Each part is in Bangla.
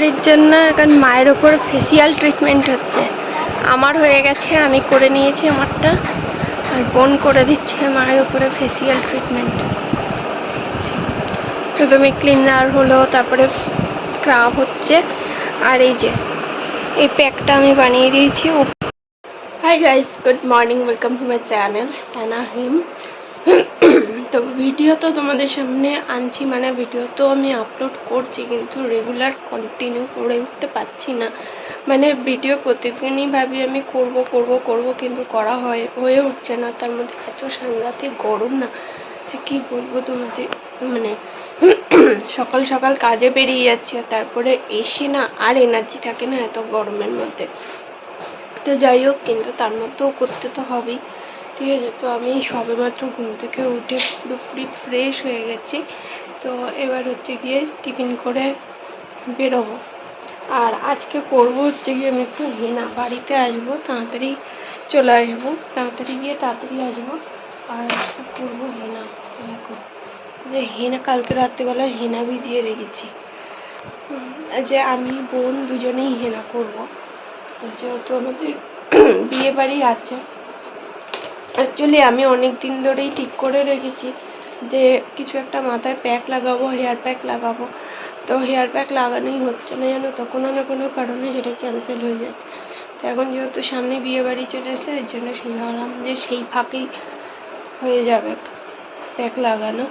বাড়ির জন্য এখন মায়ের ওপর ফেসিয়াল ট্রিটমেন্ট হচ্ছে। আমার হয়ে গেছে, আমি করে নিয়েছি আমারটা, আর বোন করে দিচ্ছে মায়ের উপরে ফেসিয়াল ট্রিটমেন্ট প্রথমে ক্লিনার হলো, তারপরে স্ক্রাব হচ্ছে, আর এই যে, এই প্যাকটা আমি বানিয়ে দিয়েছি। Hi guys good morning welcome to my channel Anna হিম তো ভিডিও তো তোমাদের সামনে আনছি মানে ভিডিও তো আমি আপলোড করছি, কিন্তু রেগুলার কন্টিনিউ করে উঠতে পারছি না। মানে ভিডিও প্রতিদিনই ভাবি আমি করব করব করব, কিন্তু করা হয়, হয়ে উঠছে না। তার মধ্যে এত সাংঘাতিক গরম না যে কি বলব তোমাদের মানে সকাল সকাল কাজে বেরিয়ে যাচ্ছি আর তারপরে এসে না আর এনার্জি থাকে না এত গরমের মধ্যে। তো যাই হোক, কিন্তু তার মধ্যেও করতে তো হবেই। ঠিক আছে, তো আমি সবেমাত্র ঘুম থেকে উঠে পুরোপুরি ফ্রেশ হয়ে গেছি। তো এবার হচ্ছে গিয়ে টিফিন করে বেরোবো। আর আজকে করব হচ্ছে গিয়ে আমি একটু হেনা, বাড়িতে আসব, তাড়াতাড়ি চলে আসব, তাড়াতাড়ি গিয়ে তাড়াতাড়ি আসব। আর আজকে করব হেনা যে হেনা, কালকে রাত্রিবেলা হেনা ভিজিয়ে রেখেছি। যে আমি বোন দুজনেই হেনা করব। যেহেতু আমাদের বিয়ে বাড়ি আছে অ্যাকচুয়ালি আমি অনেক দিন ধরেই ঠিক করে রেখেছি যে কিছু একটা মাথায় প্যাক লাগাবো হেয়ার প্যাক লাগাবো। তো হেয়ার প্যাক লাগানোই হচ্ছে না যেন তো? কোনো না কোনো কারণে সেটা ক্যান্সেল হয়ে যাচ্ছে। তো এখন যেহেতু সামনে বিয়ে বাড়ি চলে এসে এর জন্য সেই ভাবলাম যে সেই ফাঁকেই হয়ে যাবে প্যাক লাগানো।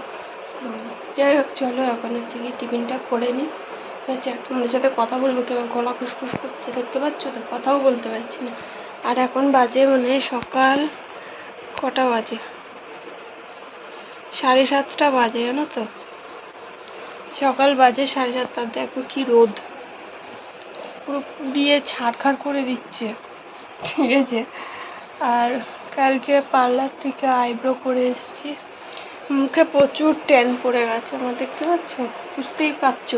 তো যাই হোক, চলো এখন হচ্ছে কি টিফিনটা করে নিই। আচ্ছা তোমাদের সাথে কথা বলব কি? আমার গলা খুসখুস করছে, দেখতে পাচ্ছ তো? কথাও বলতে পারছি না। আর এখন বাজে মানে সকাল কটা বাজে? সাড়ে সাতটা বাজে, জানো তো? সকাল বাজে সাড়ে সাতটা, দেখো কি রোদ। পুরো পুড়িয়ে ছাড়খাড় করে দিচ্ছে, ঠিক আছে? আর কালকে পার্লার থেকে আইব্রো করে এসেছি। মুখে প্রচুর ট্যান পড়ে গেছে আমার দেখতে পাচ্ছ? বুঝতেই পারছ?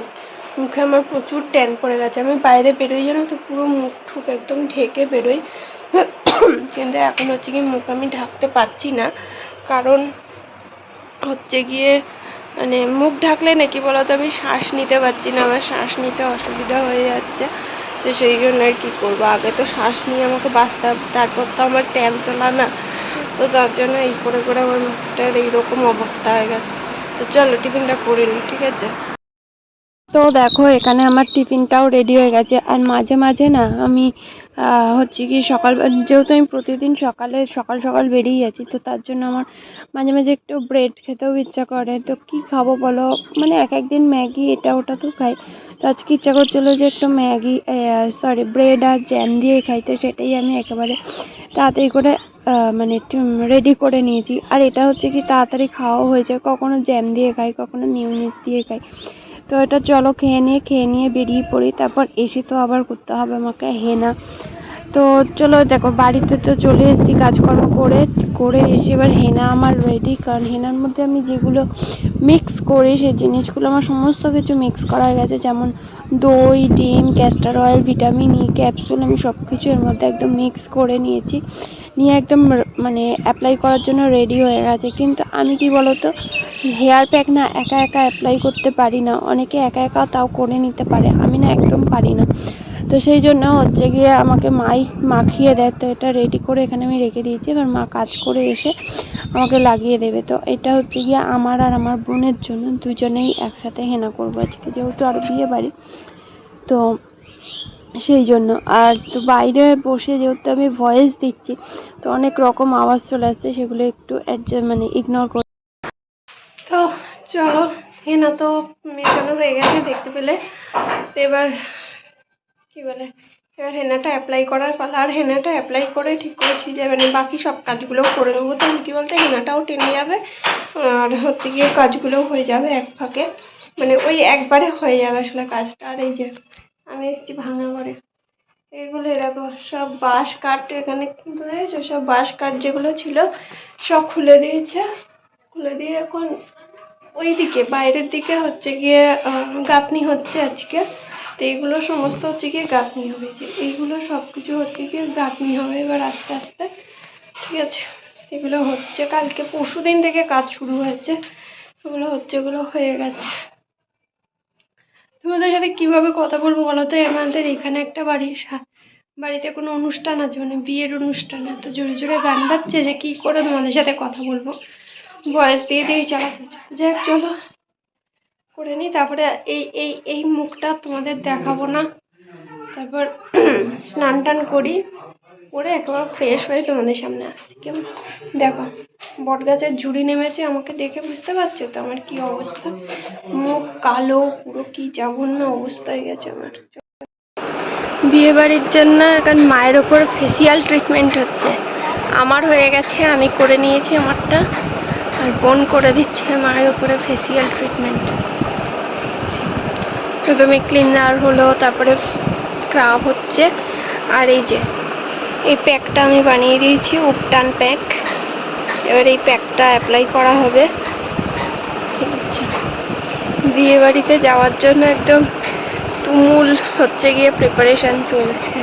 মুখে আমার প্রচুর ট্যান পড়ে গেছে। আমি বাইরে বেরোই, জানো তো? পুরো মুখ ঠুক একদম ঢেকে বেরোই। কিন্তু এখন হচ্ছে কি মুখ আমি ঢাকতে পারছি না। কারণ হচ্ছে গিয়ে মানে মুখ ঢাকলে নাকি বলতো আমি শ্বাস নিতে পারছি না, আমার শ্বাস নিতে অসুবিধা হয়ে যাচ্ছে। তো সেই জন্য আর কি করব? আগে তো শ্বাস নিয়ে আমাকে বাঁচতে হবে, তারপর তো আমার ট্যান তোলা না। তো তার জন্য এই করে করে আমার মুখটার এইরকম অবস্থা হয়ে গেছে। তো চলো টিফিনটা করে নিই, ঠিক আছে? তো দেখো, এখানে আমার টিফিনটাও রেডি হয়ে গেছে। আর মাঝে মাঝে না আমি হচ্ছে কি সকাল, যেহেতু আমি প্রতিদিন সকালে, সকাল সকাল বেরিয়ে যাচ্ছি তো তার জন্য আমার মাঝে মাঝে একটু ব্রেড খেতেও ইচ্ছা করে। তো কি খাব বলো? মানে এক একদিন ম্যাগি, এটা ওটা তো খাই। তো আজকে ইচ্ছা করছিল যে একটু ম্যাগি সরি ব্রেড আর জ্যাম দিয়ে খাইতে সেটাই আমি একেবারে তাড়াতাড়ি করে মানে রেডি করে নিয়েছি। আর এটা হচ্ছে কি তাড়াতাড়ি খাওয়াও হয়ে যায়। কখনো জ্যাম দিয়ে খাই, কখনো মিউনিস দিয়ে খাই। তো এটা চলো খেয়ে নিয়ে খেয়ে নিয়ে বেরিয়ে পড়ি। তারপর এসে তো আবার করতে হবে আমাকে হেনা তো চলো দেখো, বাড়িতে তো চলে এসেছি কাজকর্ম করে করে এসে এবার হেনা আমার রেডি কারণ হেনার মধ্যে আমি যেগুলো মিক্স করি, সেই জিনিসগুলো আমার সমস্ত কিছু মিক্স করা হয়ে গেছে। যেমন দই, ডিম castor oil vitamin E capsule আমি সব কিছু এর মধ্যে একদম মিক্স করে নিয়েছি। নিয়ে একদম মানে অ্যাপ্লাই করার জন্য রেডি হয়ে গেছে। কিন্তু আমি কি বলতো হেয়ার প্যাক না একা একা অ্যাপ্লাই করতে পারি না। অনেকে একা একা তাও করে নিতে পারে। আমি না একদম পারি না। তো সেই জন্য হচ্ছে গিয়ে আমাকে মাই মাখিয়ে দেয়। তো এটা রেডি করে এখানে আমি রেখে দিয়েছি। এবার মা কাজ করে এসে আমাকে লাগিয়ে দেবে। তো এটা হচ্ছে গিয়ে আমার আর আমার বোনের জন্য। দুজনেই একসাথে হেনা করব আজকে, যেহেতু আর বিয়ে বাড়ি। তো সেই জন্য। আর তো বাইরে বসে যেহেতু আমি ভয়েস দিচ্ছি, তো অনেক রকম আওয়াজ চলে আসছে। সেগুলো একটু অ্যাডজাস্ট মানে ইগনোর তো চলো, হেনা তো মেশানো হয়ে গেছে দেখতে পেলে। এবার কি বলে, এবার হেনাটা অ্যাপ্লাই করার পালা। আর হেনাটা অ্যাপ্লাই করে ঠিক করেছি যে মানে বাকি সব কাজগুলোও করে নেব। তো কি বলতে, হেনাটাও টেনে যাবে। আর হচ্ছে গিয়ে কাজগুলোও হয়ে যাবে এক ফাঁকে। মানে ওই একবারে হয়ে যাবে আসলে কাজটা। আর এই যে, আমি এসেছি ভাঙা করে এগুলো দেখো, সব বাঁশ কাঠ এখানে কিন্তু সব বাঁশ কাঠ যেগুলো ছিল, সব খুলে দিয়েছে। খুলে দিয়ে এখন ওই দিকে বাইরের দিকে হচ্ছে গিয়ে গাঁথনি হচ্ছে আজকে। তো এইগুলো সমস্ত হচ্ছে গিয়ে গাঁথনি হবে। যে এইগুলো সব কিছু হচ্ছে গিয়ে গাঁথনি হবে এবার আস্তে আস্তে। ঠিক আছে? এগুলো হচ্ছে, কালকে পরশু দিন থেকে কাজ শুরু হয়েছে। এগুলো হচ্ছে, এগুলো হয়ে গেছে। তোমাদের সাথে কীভাবে কথা বলব বলো তো? আমাদের এখানে একটা বাড়ির বাড়িতে কোনো অনুষ্ঠান আছে মানে বিয়ের অনুষ্ঠান। এত জোরে জোরে গান বাজছে যে কি করে তোমাদের সাথে কথা বলব? বয়স দিয়ে দিয়েই চালাতে হচ্ছে যাই হোক চলো। করে নিই, তারপরে এই এই এই মুখটা তোমাদের দেখাবো না। তারপর স্নান টান করি, করে একেবারে ফ্রেশ হয়ে তোমাদের সামনে আসছি, কেমন? দেখো বট গাছের ঝুড়ি নেমেছে, আমাকে দেখে বুঝতে পারছ তো আমার কি অবস্থা? মুখ কালো, পুরো কি জঘন্য অবস্থা হয়ে গেছে আমার। বিয়ে বাড়ির জন্য এখন মায়ের ওপর ফেসিয়াল ট্রিটমেন্ট হচ্ছে। আমার হয়ে গেছে, আমি করে নিয়েছি আমারটা। আর বোন করে দিচ্ছে মায়ের উপরে ফেসিয়াল ট্রিটমেন্ট প্রথমে ক্লিনার হলো, তারপরে স্ক্রাব হচ্ছে। আর এই যে, এই প্যাকটা আমি বানিয়ে দিয়েছি, উপটান প্যাক এবার এই প্যাকটা অ্যাপ্লাই করা হবে। ঠিক আছে বিয়ে বাড়িতে যাওয়ার জন্য একদম তুমুল হচ্ছে গিয়ে প্রিপারেশান চলছে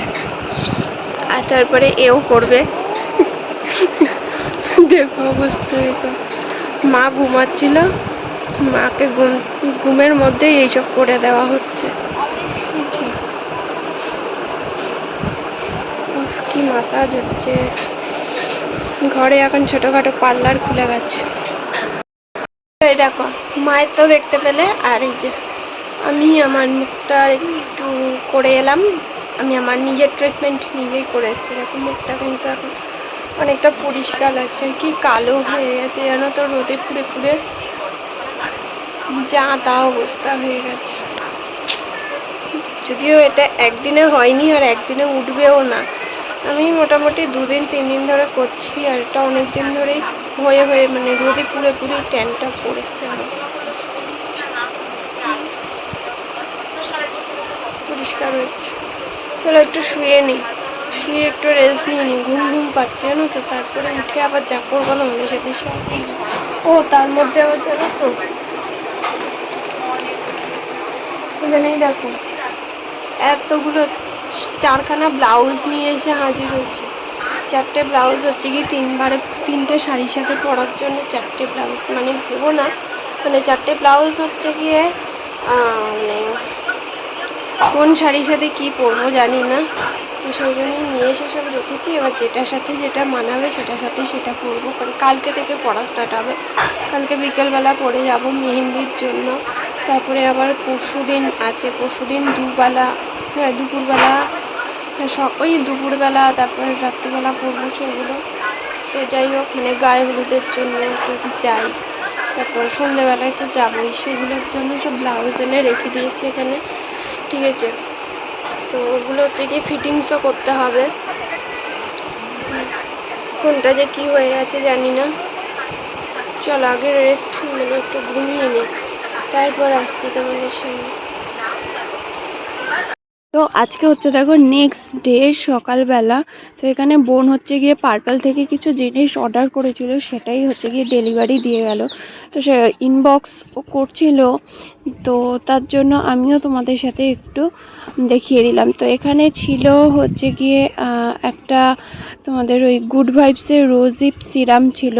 আর তারপরে এও করবে। দেখো অবস্থা দেখো মা ঘুমাচ্ছিল। মাকে ঘুম ঘুমের মধ্যেই এইসব করে দেওয়া হচ্ছে। উফ, কি মাসাজ হচ্ছে। ঘরে এখন ছোটখাটো পার্লার খুলে গেছে। এই দেখো মায়ের তো দেখতে পেলে আর এই যে আমি আমার মুখটা একটু করে এলাম। আমি আমার নিজের ট্রিটমেন্ট নিজেই করে এসেছি। দেখো মুখটা কিন্তু এখন অনেকটা পরিষ্কার লাগছে। কি কালো হয়ে গেছে জানো তো? রোদে পুড়ে পুড়ে যা তা অবস্থা হয়ে গেছে। যদিও এটা একদিনে হয়নি আর একদিনে উঠবেও না। আমি মোটামুটি দুদিন তিন দিন ধরে করছি আর এটা অনেক দিন ধরেই হয়ে হয়ে মানে রোদে পুড়ে পুড়ে ট্যানটা পড়েছে আমার। পরিষ্কার হয়েছে। চলো একটু শুয়ে নিই শুয়ে একটু রেস্ট নিয়ে নিই, ঘুম ঘুম পাচ্ছে জানো তো, তারপরে উঠে আবার যা করব না মনে সাথে ও, তার মধ্যে আবার জানো তো, এখানেই দেখো, এতগুলো চারখানা ব্লাউজ নিয়ে এসে হাজির হচ্ছে। চারটে ব্লাউজ হচ্ছে কি, তিনবারে, তিনটে শাড়ির সাথে পরার জন্য চারটে ব্লাউজ মানে ভেবো না। মানে চারটে ব্লাউজ হচ্ছে গিয়ে মানে কোন শাড়ির সাথে কি পরবো জানি না। তো সেই জন্যই নিয়ে এসে সব রেখেছি। এবার যেটার সাথে যেটা মানাবে সেটার সাথে সেটা পরবো। কারণ কালকে থেকে পড়া স্টার্ট হবে। কালকে বিকেলবেলা পরে যাব মেহেন্দির জন্য। তারপরে আবার পরশু দিন আছে। পরশু দিন দুবেলা হ্যাঁ দুপুরবেলা হ্যাঁ সব ওই দুপুরবেলা, তারপরে রাত্রিবেলা পরবো সেগুলো। তো যাই হোক মানে গায়ে হলুদের জন্য যদি যাই। তারপর সন্ধ্যেবেলায় তো যাবোই। সেগুলোর জন্য সব ব্লাউজ এনে রেখে দিয়েছি এখানে। ঠিক আছে? তো ওগুলো হচ্ছে গিয়ে ফিটিংসও করতে হবে। কোনটা যে কি হয়ে গেছে জানি না। চল, আগে রেস্ট মানে একটু ঘুমিয়ে নিই তারপর আসছি তোমাদের সঙ্গে। তো আজকে হচ্ছে দেখো নেক্সট ডে সকালবেলা। তো এখানে বোন হচ্ছে গিয়ে পার্পল থেকে কিছু জিনিস অর্ডার করেছিল, সেটাই হচ্ছে গিয়ে ডেলিভারি দিয়ে গেল। তো সে ইনবক্স করছিল। তো তার জন্য আমিও তোমাদের সাথে একটু দেখিয়ে দিলাম। তো এখানে ছিল হচ্ছে গিয়ে একটা তোমাদের ওই গুড ভাইবসের রোজিপ সিরাম ছিল।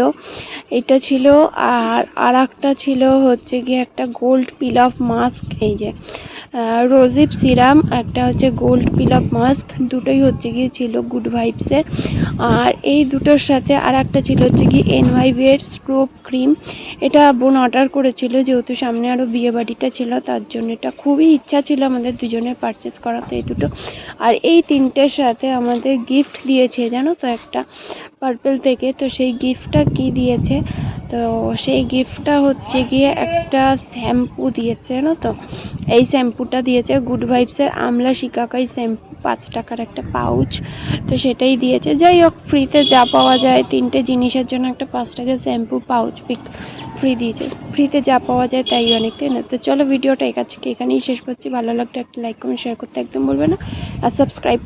এটা ছিল আর আর একটা ছিল হচ্ছে গিয়ে একটা গোল্ড পিল অফ মাস্ক এই যে রোজিপ সিরাম একটা হচ্ছে গোল্ড পিল অফ মাস্ক দুটোই হচ্ছে গিয়ে ছিল গুড ভাইবসের আর এই দুটোর সাথে আর একটা ছিল হচ্ছে এনওয়াইবি এর স্ক্রোপ ক্রিম এটা বোন অর্ডার করেছিল, যেহেতু সামনে আরও বিয়ে বাড়িটা ছিল, তার জন্য এটা খুবই ইচ্ছা ছিল আমাদের দুজনের পারচেস করা তো এই দুটো। আর এই তিনটের সাথে আমাদের গিফট দিয়েছে, জানো তো একটা? পার্পেল থেকে। তো সেই গিফটটা কি দিয়েছে? তো সেই গিফটটা হচ্ছে গিয়ে একটা শ্যাম্পু দিয়েছে, জানো তো? এই শ্যাম্পুটা দিয়েছে গুড ভাইবসের আমলা শিকাকাই শ্যাম্পু, পাঁচ টাকার একটা পাউচ তো সেটাই দিয়েছে। যাই হোক ফ্রিতে যা পাওয়া যায়, তিনটে জিনিসের জন্য একটা পাঁচ টাকার শ্যাম্পু পাউচ পিক ফ্রি দিয়েছে। ফ্রিতে যা পাওয়া যায় তাই অনেক, তাই না? তো চলো, ভিডিওটা আজকে এখানেই শেষ করছি। ভালো লাগলে একটা লাইক কমেন্ট শেয়ার করতে একদম বলবে না। আর সাবস্ক্রাইব